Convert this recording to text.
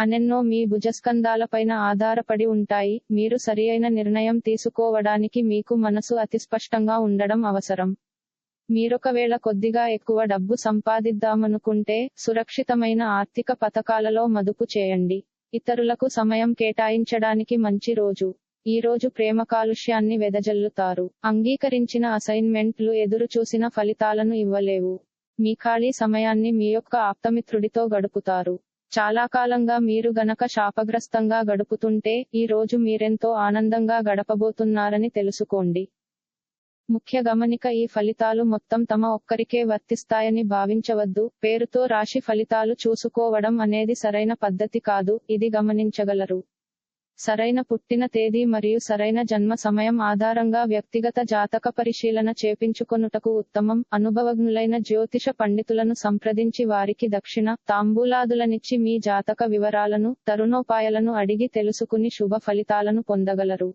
అనెన్నో మీ భుజస్కంధాలపైన ఆధారపడి ఉంటాయి. మీరు సరియైన నిర్ణయం తీసుకోవడానికి మీకు మనసు అతిస్పష్టంగా ఉండడం అవసరం. మీరొకవేళ కొద్దిగా ఎక్కువ డబ్బు సంపాదిద్దామనుకుంటే సురక్షితమైన ఆర్థిక పథకాలలో మదుపు చేయండి. ఇతరులకు సమయం కేటాయించడానికి మంచి రోజు. ఈ రోజు ప్రేమ కాలుష్యాన్ని వెదజల్లుతారు. అంగీకరించిన అసైన్మెంట్లు ఎదురు చూసిన ఫలితాలను ఇవ్వలేవు. మీ ఖాళీ సమయాన్ని మీ యొక్క ఆప్తమిత్రుడితో గడుపుతారు. చాలా కాలంగా మీరు గనక శాపగ్రస్తంగా గడుపుతుంటే ఈ రోజు మీరెంతో ఆనందంగా గడపబోతున్నారని తెలుసుకోండి. ముఖ్య గమనిక ఈ ఫలితాలు మొత్తం తమ ఒక్కరికే వర్తిస్తాయని భావించవద్దు. పేరుతో రాశి ఫలితాలు చూసుకోవడం అనేది సరైన పద్ధతి కాదు ఇది గమనించగలరు. సరైన పుట్టిన తేదీ మరియు సరైన జన్మ సమయం ఆధారంగా వ్యక్తిగత జాతక పరిశీలన చేపించుకొనుటకు ఉత్తమం. అనుభవజ్ఞులైన జ్యోతిష పండితులను సంప్రదించి వారికి దక్షిణ తాంబూలాదులనిచ్చి మీ జాతక వివరాలను తరుణోపాయాలను అడిగి తెలుసుకుని శుభ ఫలితాలను పొందగలరు.